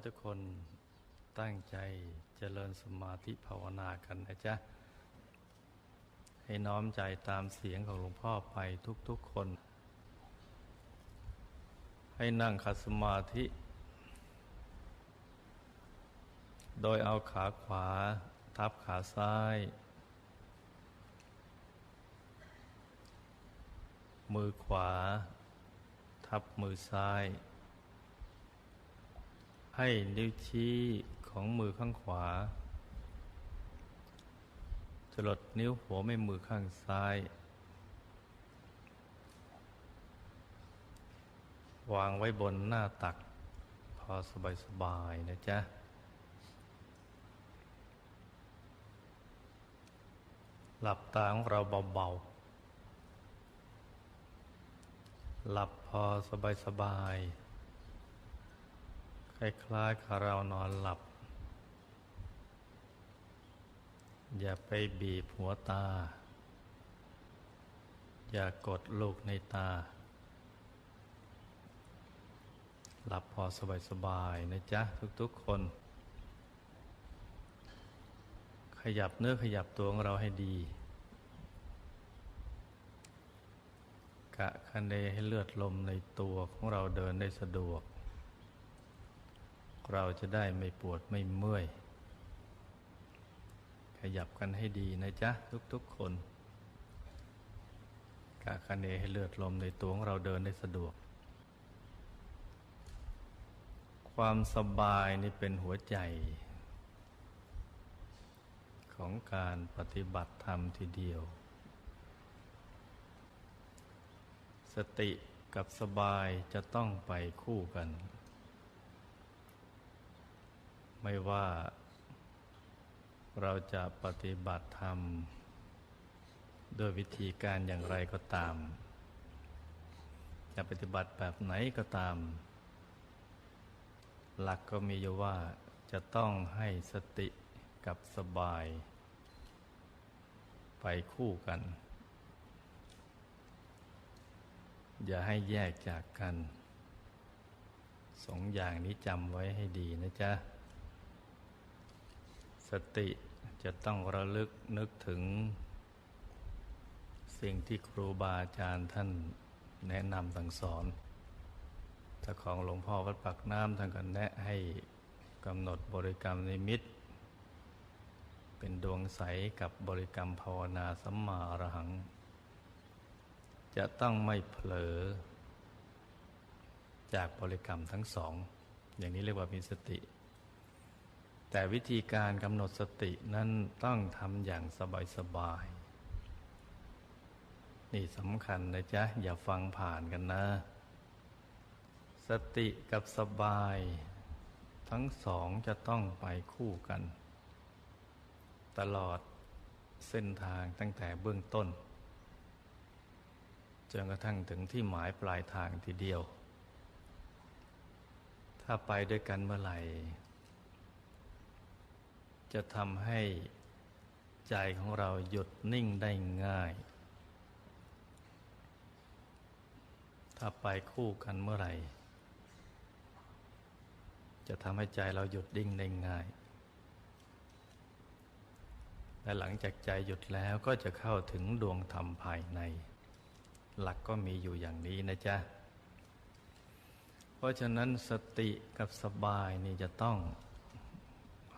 ให้ทุกคนตั้งใจเจริญสมาธิภาวนากันนะจ๊ะ ให้น้อมใจตามเสียงของหลวงพ่อไปทุกๆคน ให้นั่งขัดสมาธิ โดยเอาขาขวาทับขาซ้าย มือขวา ทับมือซ้าย ให้นิ้วชี้ของมือข้างขวาจลดนิ้วหัวแม่มือข้างซ้าย วางไว้บนหน้าตัก พอสบายๆนะจ๊ะ หลับตาของเราเบาๆ หลับพอสบายๆ คล้ายๆกับเรานอนหลับ อย่าไปบีบหัวตา อย่ากดลูกในตา หลับพอสบายๆนะจ๊ะ ทุกๆคน ขยับเนื้อขยับตัวของเราให้ดี กะคะเนให้เลือดลมในตัวของเราเดินได้สะดวก เราจะได้ไม่ปวดไม่เมื่อย ขยับกันให้ดีนะจ๊ะ ทุกๆคนกะคะเนให้เลือดลมในตัวของเราเดินได้สะดวก ความสบายนี่เป็นหัวใจ ของการปฏิบัติธรรมทีเดียว สติกับสบายจะต้องไปคู่กัน ไม่ว่า เราจะปฏิบัติธรรม ด้วยวิธีการอย่างไรก็ตาม จะปฏิบัติแบบไหนก็ตาม หลักก็มีอยู่ว่าจะต้องให้สติกับสบาย ไปคู่กัน อย่าให้แยกจากกัน สองอย่างนี้จำไว้ให้ดีนะจ๊ะ สติจะต้องระลึกนึกถึง สิ่งที่ครูบาอาจารย์ท่านแนะนำสั่งสอนถ้าของหลวงพ่อวัดปักน้ำท่านก็แนะให้กำหนดบริกรรมนิมิต เป็นดวงใสกับบริกรรมภาวนาสัมมาอรหัง จะต้องไม่เผลอ จากบริกรรมทั้งสอง อย่างนี้เรียกว่ามีสติ แต่วิธีการกำหนดสตินั้นต้องทำอย่างสบายๆ นี่สำคัญนะจ๊ะ อย่าฟังผ่านกันนะ สติกับสบาย ทั้งสองจะต้องไปคู่กัน ตลอดเส้นทางตั้งแต่เบื้องต้นจนกระทั่งถึงที่หมายปลายทางทีเดียว ถ้าไปด้วยกันเมื่อไหร่ จะทำให้ใจของเราหยุดนิ่งได้ง่าย ถ้าไปคู่กันเมื่อไหร่ จะทำให้ใจเราหยุดดิ่งได้ง่าย และหลังจากใจหยุดแล้วก็จะเข้าถึงดวงธรรมภายใน หลักก็มีอยู่อย่างนี้นะจ๊ะ เพราะฉะนั้นสติกับสบายนี่จะต้อง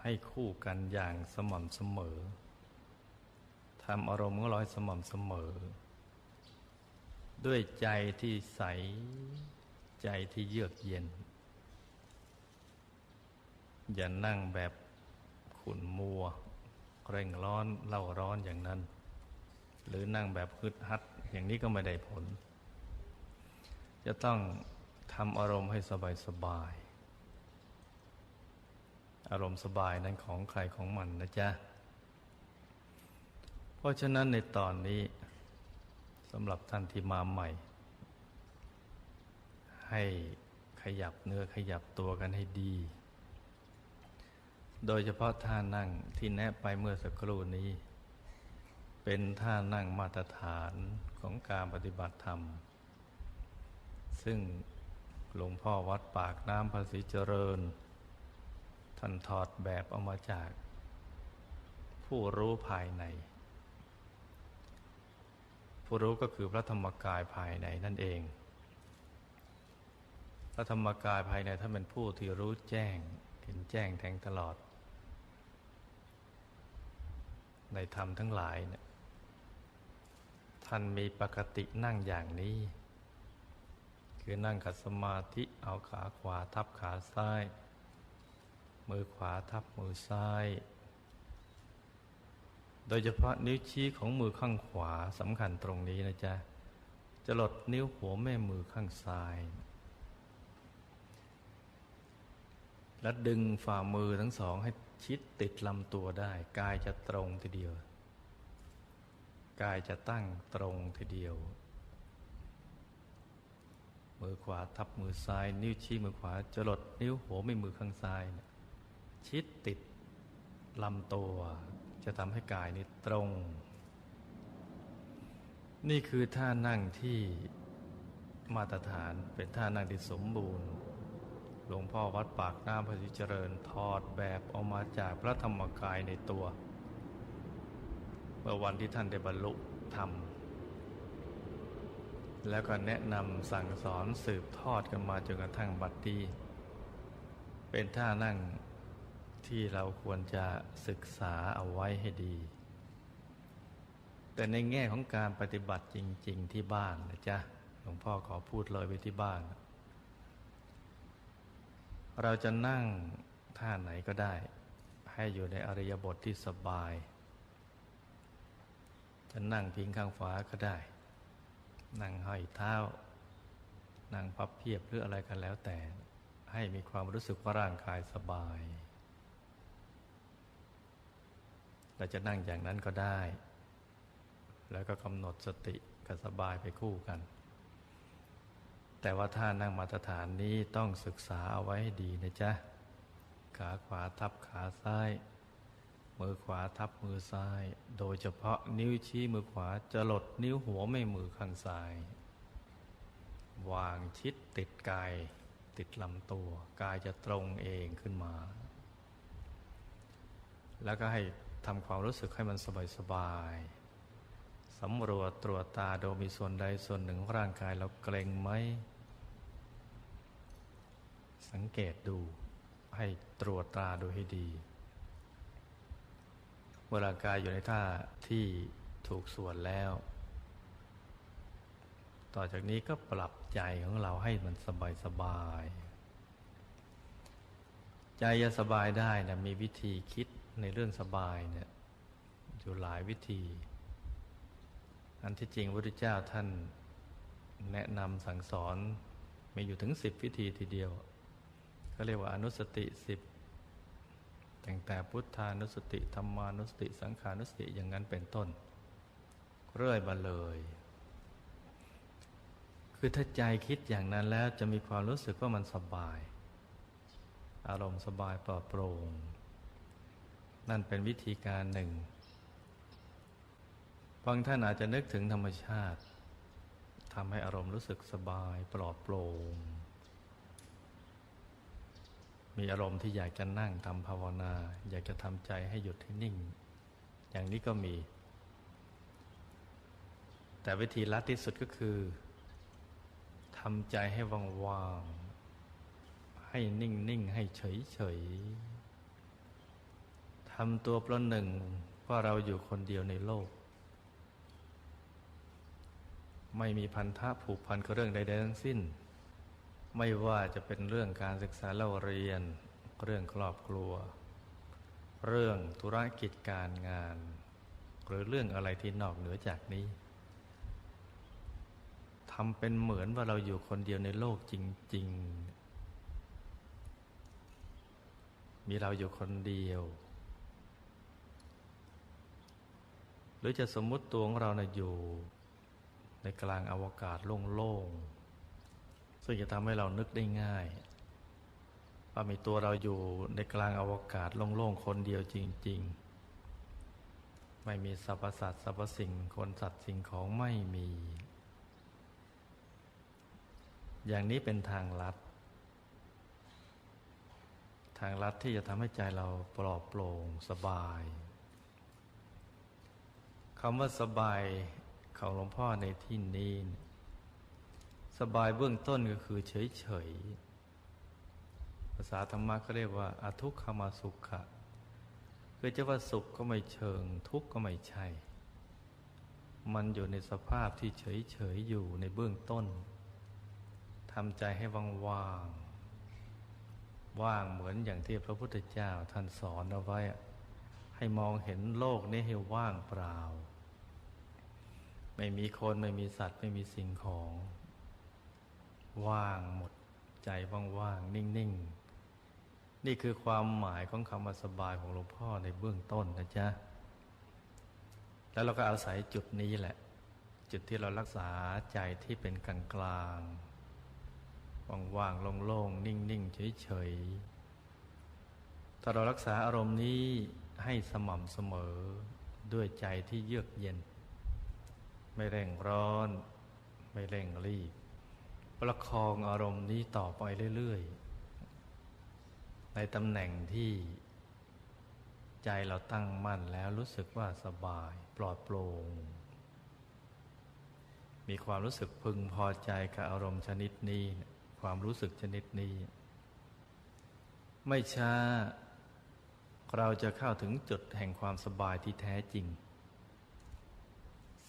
ให้คู่กันอย่างสม่ำเสมอทำอารมณ์ของเราให้สม่ำเสมอ ด้วยใจที่ใส ใจที่เยือกเย็น อย่านั่งแบบขุนมัว เร่งร้อนเล่าร้อนอย่างนั้น หรือนั่งแบบฮึดฮัดอย่างนี้ก็ไม่ได้ผล จะต้องทำอารมณ์ให้สบายสบาย อารมณ์สบายนั้นของใครของมันนะจ๊ะ เพราะฉะนั้นในตอนนี้สำหรับท่านที่มาใหม่ ให้ขยับเนื้อขยับตัวกันให้ดี โดยเฉพาะท่านั่งที่แนะไปเมื่อสักครู่นี้ เป็นท่านั่งมาตรฐานของการปฏิบัติธรรม ซึ่งหลวงพ่อวัดปากน้ำภาษีเจริญ ท่านถอดแบบออกมาจาก ผู้รู้ภายใน ผู้รู้ก็คือพระธรรมกายภายในนั่นเอง พระธรรมกายภายในท่านเป็นผู้ที่รู้แจ้งเห็นแจ้งแทงตลอด ในธรรมทั้งหลายเนี่ยท่านมีปกตินั่งอย่างนี้ คือนั่งขัดสมาธิเอาขาขวาทับขาซ้าย มือขวาทับมือซ้าย โดยเฉพาะนิ้วชี้ของมือข้างขวาสำคัญตรงนี้นะจ๊ะ จะหลดนิ้วหัวแม่มือข้างซ้าย และดึงฝ่ามือทั้งสองให้ชิดติดลำตัวได้ กายจะตรงทีเดียว กายจะตั้งตรงทีเดียว มือขวาทับมือซ้าย นิ้วชี้มือขวาจะหลดนิ้วหัวไม่มือข้างซ้ายเนี่ย ชิดติดลำตัว จะทำให้กายนี้ตรง นี่คือท่านั่งที่มาตรฐานเป็นท่านั่งที่สมบูรณ์ หลวงพ่อวัดปากน้ำพระสิเจริญถอดแบบออกมาจากพระธรรมกายในตัวเมื่อวันที่ท่านได้บรรลุธรรม แล้วก็แนะนำสั่งสอนสืบทอดกันมาจนกระทั่งบัดนี้เป็นท่านั่ง ที่เราควรจะศึกษาเอาไว้ให้ดี แต่ในแง่ของการปฏิบัติจริง ๆ ที่บ้านนะจ๊ะหลวงพ่อขอพูดเลยไปที่บ้าน เราจะนั่งท่าไหนก็ได้ ให้อยู่ในอริยบทที่สบาย จะนั่งพิงข้างฝาก็ได้ นั่งห้อยเท้า นั่งพับเพียบหรืออะไรกันแล้วแต่ให้มีความรู้สึกว่าร่างกายสบาย เราจะนั่งอย่างนั้นก็ได้ แล้วก็กำหนดสติกับสบายไปคู่กัน แต่ว่าท่านั่งมาตรฐานนี้ต้องศึกษาเอาไว้ให้ดีนะจ๊ะ ขาขวาทับขาซ้าย มือขวาทับมือซ้าย โดยเฉพาะนิ้วชี้มือขวาจะหลดนิ้วหัวไม่มือข้างซ้าย วางชิดติดกายติดลำตัว กายจะตรงเองขึ้นมา แล้วก็ให้ ทำความรู้สึกให้มันสบายๆสำรวจตรวจตาโดยมีส่วนใดส่วนหนึ่งของร่างกายเราเกร็งไหม สังเกตดูให้ตรวจตาดูให้ดีเมื่อร่ากายอยู่ในท่าที่ถูกส่วนแล้ว ต่อจากนี้ก็ปรับใจของเราให้มันสบายสบาย ใจจะสบายได้นะมีวิธีคิด ในเรื่องสบายเนี่ยอยู่หลายวิธี อันที่จริงพระพุทธเจ้าท่านแนะนำสั่งสอนมีอยู่ถึงสิบวิธีทีเดียวก็เรียกว่าอนุสติสิบตั้งแต่พุทธานุสติธรรมานุสติ สังขานุสติอย่างนั้นเป็นต้น เรื่อยมาเลย คือถ้าใจคิดอย่างนั้นแล้วจะมีความรู้สึกว่ามันสบาย อารมณ์สบายปลอดโปร่ง นั่นเป็นวิธีการหนึ่ง บางท่านอาจจะนึกถึงธรรมชาติทำให้อารมณ์รู้สึกสบายปลอดโปร่ง มีอารมณ์ที่อยากจะนั่งทำภาวนา อยากจะทำใจให้หยุดให้นิ่ง อย่างนี้ก็มี แต่วิธีลัดที่สุดก็คือทำใจให้ว่างๆให้นิ่ง ๆ ให้เฉย ๆำตัวประหนึ่งว่าเราอยู่คนเดียวในโลก ไม่มีพันธะผูกพันกับเรื่องใดๆทั้งสิ้น ไม่ว่าจะเป็นเรื่องการศึกษาเล่าเรียน เรื่องครอบครัว เรื่องธุรกิจการงาน หรือเรื่องอะไรที่นอกเหนือจากนี้ทำเป็นเหมือนว่าเราอยู่คนเดียวในโลกจริง ๆ มีเราอยู่คนเดียว หรือจะสมมุติตัวของเรานะอยู่ ในกลางอาวกาศโล่งๆ ซึ่งจะทำให้เรานึกได้ง่ายว่ามีตัวเราอยู่ในกลางอาวกาศโล่งๆ คนเดียวจริง ๆ ไม่มีสรรพสัตว์สรรพสิ่งคนสัตว์สิ่งของไม่มี อย่างนี้เป็นทางลัด ทางลัดที่จะทำให้ใจเราปลอดโปร่งสบาย คำว่าสบายของหลวงพ่อในที่นี้ สบายเบื้องต้นก็คือเฉยเฉยภาษาธรรมะก็เรียกว่าอาทุกขมาสุขะคือจะว่าสุขก็ไม่เชิง ทุกข์ก็ไม่ใช่ มันอยู่ในสภาพที่เฉยเฉยอยู่ในเบื้องต้นทำใจให้ว่างว่างว่างเหมือนอย่างที่พระพุทธเจ้าท่านสอนเอาไว้ ให้มองเห็นโลกนี้ให้ว่างเปล่า ไม่มีคนไม่มีสัตว์ ไม่มีสิ่งของ ว่างหมดใจว่างๆนิ่งๆนี่คือความหมายของคำว่าสบายของหลวงพ่อในเบื้องต้นนะจ๊ะแล้วเราก็อาศัยจุดนี้แหละ จุดที่เรารักษาใจที่เป็นกลางกลางว่างๆโล่งๆนิ่งๆเฉยๆถ้าเรารักษาอารมณ์นี้ให้สม่ำเสมอด้วยใจที่เยือกเย็น ไม่เร่งร้อน ไม่เร่งรีบ ประคองอารมณ์นี้ต่อไปเรื่อย ๆ ในตำแหน่งที่ใจเราตั้งมั่นแล้วรู้สึกว่าสบายปลอดโปร่ง มีความรู้สึกพึงพอใจกับอารมณ์ชนิดนี้ ความรู้สึกชนิดนี้ ไม่ช้า เราจะเข้าถึงจุดแห่งความสบายที่แท้จริง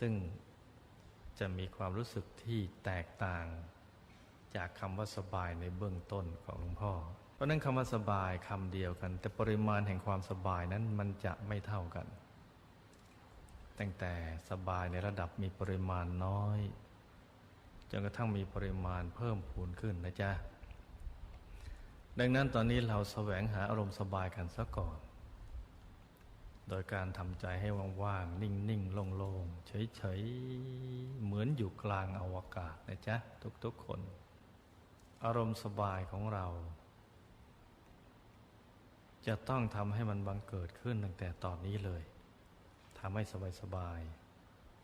ซึ่ง จะมีความรู้สึกที่แตกต่าง จากคำว่าสบายในเบื้องต้นของหลวงพ่อ เพราะนั้นคำว่าสบายคำเดียวกัน แต่ปริมาณแห่งความสบายนั้นมันจะไม่เท่ากัน ตั้งแต่สบายในระดับมีปริมาณน้อยจนกระทั่งมีปริมาณเพิ่มพูนขึ้นนะจ๊ะดังนั้นตอนนี้เราแสวงหาอารมณ์สบายกันซะก่อน โดยการทำใจให้ว่างๆ นิ่งๆ โล่งๆ เฉยๆ เหมือนอยู่กลางอวกาศนะจ๊ะ ทุกๆคน อารมณ์สบายของเรา จะต้องทำให้มันบังเกิดขึ้นตั้งแต่ตอนนี้เลยทำให้สบาย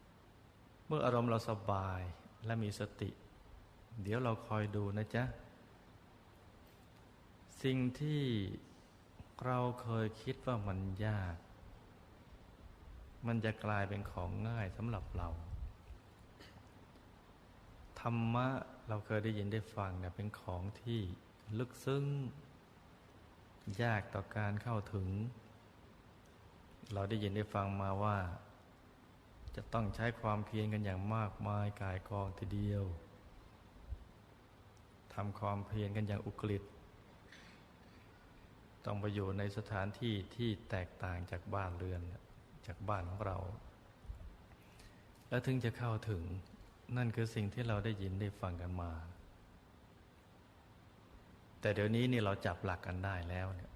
ๆ เมื่ออารมณ์เราสบายและมีสติ เดี๋ยวเราคอยดูนะจ๊ะ สิ่งที่เราเคยคิดว่ามันยาก มันจะกลายเป็นของง่ายสำหรับเรา ธรรมะเราเคยได้ยินได้ฟังเนี่ยเป็นของที่ลึกซึ้ง ยากต่อการเข้าถึง เราได้ยินได้ฟังมาว่า จะต้องใช้ความเพียรกันอย่างมากมายกายกองทีเดียวทำความเพียรกันอย่างอุกฤษต้องไปอยู่ในสถานที่ที่แตกต่างจากบ้านเรือน จากบ้านของเรา แล้วถึงจะเข้าถึงนั่นคือสิ่งที่เราได้ยินได้ฟังกันมา แต่เดี๋ยวนี้นี่เราจับหลักกันได้แล้วเนี่ย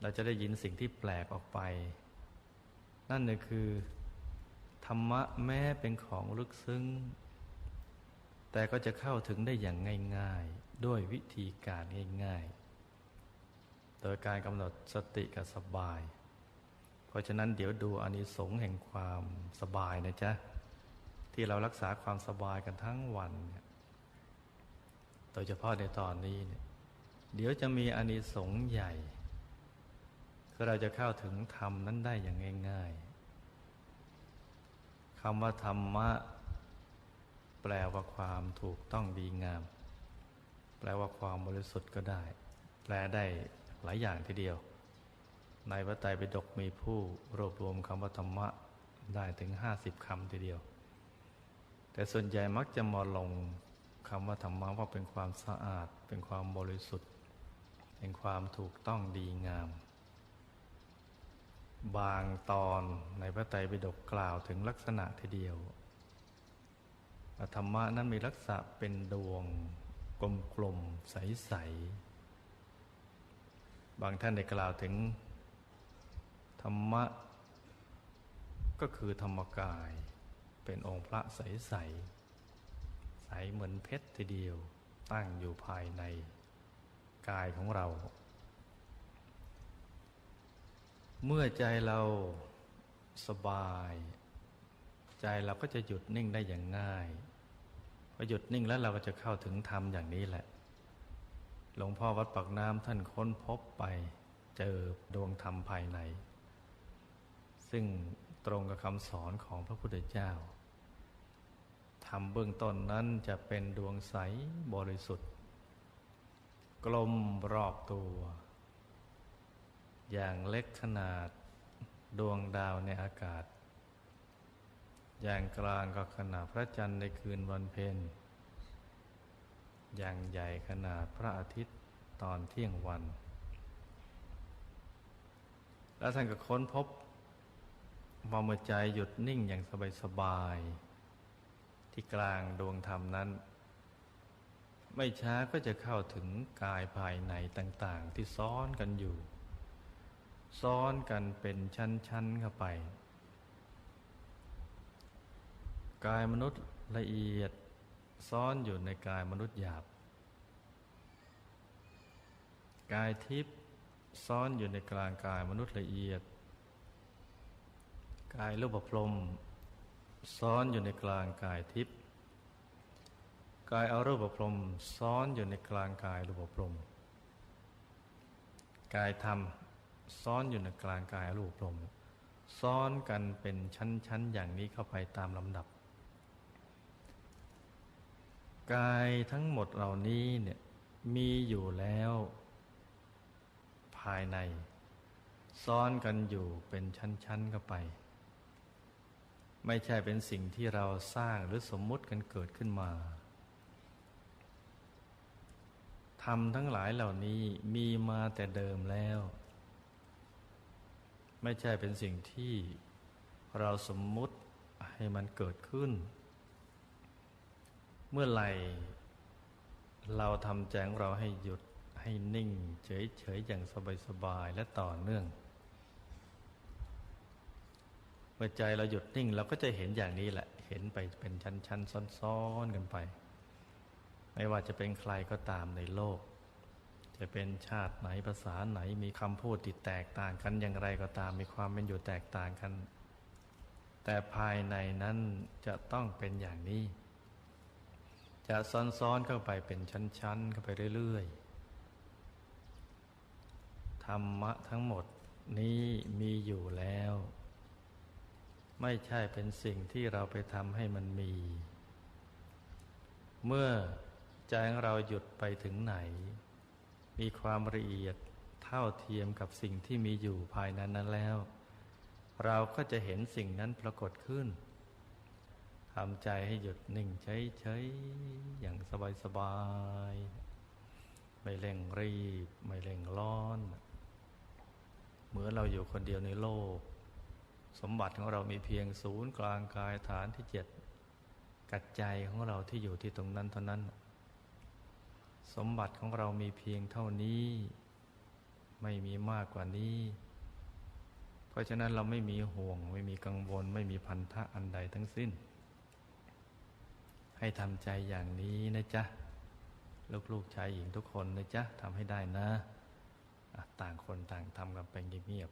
เราจะได้ยินสิ่งที่แปลกออกไป นั่นเนี่ยคือ ธรรมะแม้เป็นของลึกซึ้ง แต่ก็จะเข้าถึงได้อย่างง่าย ๆ ด้วยวิธีการง่าย ๆ โดยการกำหนดสติกับสบาย เพราะฉะนั้นเดี๋ยวดูอานิสงส์แห่งความสบายนะจ๊ะ ที่เรารักษาความสบายกันทั้งวันเนี่ยโดยเฉพาะในตอนนี้เนี่ยเดี๋ยวจะมีอานิสงส์ใหญ่คือเราจะเข้าถึงธรรมนั้นได้อย่างง่ายๆคำว่าธรรมะ แปลว่าความถูกต้องดีงาม แปลว่าความบริสุทธิ์ก็ได้ แปลได้หลายอย่างทีเดียว ในพระไตรปิฎกมีผู้รวบรวมคำว่าธรรมะได้ถึงห้าสิบคำทีเดียว แต่ส่วนใหญ่มักจะมาลงคำว่าธรรมะว่าเป็นความสะอาด เป็นความบริสุทธิ์ เป็นความถูกต้องดีงาม บางตอนในพระไตรปิฎกกล่าวถึงลักษณะทีเดียวธรรมะนั้นมีลักษณะเป็นดวงกลมๆใสๆบางท่านได้กล่าวถึง ธรรมะ ก็คือธรรมกาย เป็นองค์พระใสๆใสเหมือนเพชรทีเดียวตั้งอยู่ภายในกายของเรา เมื่อใจเราสบาย ใจเราก็จะหยุดนิ่งได้อย่างง่ายพอหยุดนิ่งแล้วเราก็จะเข้าถึงธรรมอย่างนี้แหละหลวงพ่อวัดปากน้ำท่านค้นพบไปเจอดวงธรรมภายใน ซึ่งตรงกับคำสอนของพระพุทธเจ้าธรรมเบื้องต้นนั้นจะเป็นดวงใสบริสุทธิ์ กลมรอบตัว อย่างเล็กขนาดดวงดาวในอากาศ อย่างกลางก็ขนาดพระจันทร์ในคืนวันเพ็ญอย่างใหญ่ขนาดพระอาทิตย์ตอนเที่ยงวัน แล้วท่านก็ค้นพบ ว่าเมื่อใจหยุดนิ่งอย่างสบายๆที่กลางดวงธรรมนั้น ไม่ช้าก็จะเข้าถึงกายภายในต่างๆ ที่ซ้อนกันอยู่ ซ้อนกันเป็นชั้นๆเข้าไป กายมนุษย์ละเอียดซ้อนอยู่ในกายมนุษย์หยาบ กายทิพย์ซ้อนอยู่ในกลางกายมนุษย์ละเอียด กายรูปพรมซ้อนอยู่ในกลางกายทิพย์กายอารูปพรมซ้อนอยู่ในกลางกายรูปพรมกายธรรมซ้อนอยู่ในกลางกายอรูปพรมซ้อนกันเป็นชั้นๆอย่างนี้เข้าไปตามลำดับ กายทั้งหมดเหล่านี้เนี่ยมีอยู่แล้ว ภายใน ซ้อนกันอยู่เป็นชั้นๆเข้าไป ไม่ใช่เป็นสิ่งที่เราสร้างหรือสมมุติกันเกิดขึ้นมาทำทั้งหลายเหล่านี้มีมาแต่เดิมแล้ว ไม่ใช่เป็นสิ่งที่เราสมมุติให้มันเกิดขึ้น เมื่อไหร่เราทำแจงเราให้หยุดให้นิ่ง เฉยๆอย่างสบายๆและต่อเนื่อง เมื่อใจเราหยุดนิ่งเราก็จะเห็นอย่างนี้แหละ เห็นไปเป็นชั้นๆซ้อนๆกันไป ไม่ว่าจะเป็นใครก็ตามในโลก จะเป็นชาติไหนภาษาไหนมีคำพูดที่แตกต่างกันอย่างไรก็ตามมีความเป็นอยู่แตกต่างกัน แต่ภายในนั้นจะต้องเป็นอย่างนี้ จะซ้อนๆเข้าไปเป็นชั้นๆเข้าไปเรื่อยๆธรรมะทั้งหมดนี้มีอยู่แล้ว ไม่ใช่เป็นสิ่งที่เราไปทำให้มันมี เมื่อใจของเราหยุดไปถึงไหน มีความละเอียดเท่าเทียมกับสิ่งที่มีอยู่ภายในนั้นแล้ว เราก็จะเห็นสิ่งนั้นปรากฏขึ้นทำใจให้หยุดนิ่งเฉยๆอย่างสบายๆไม่เร่งรีบ ไม่เร่งร้อน เหมือนเราอยู่คนเดียวในโลก สมบัติของเรามีเพียงศูนย์กลางกายฐานที่เจ็ดกัดใจของเราที่อยู่ที่ตรงนั้นเท่านั้น สมบัติของเรามีเพียงเท่านี้ ไม่มีมากกว่านี้ เพราะฉะนั้นเราไม่มีห่วง ไม่มีกังวล ไม่มีพันธะอันใดทั้งสิ้น ให้ทำใจอย่างนี้นะจ๊ะ ลูกๆชายหญิงทุกคนนะจ๊ะทำให้ได้นะ ต่างคนต่างทำกันไปเงียบ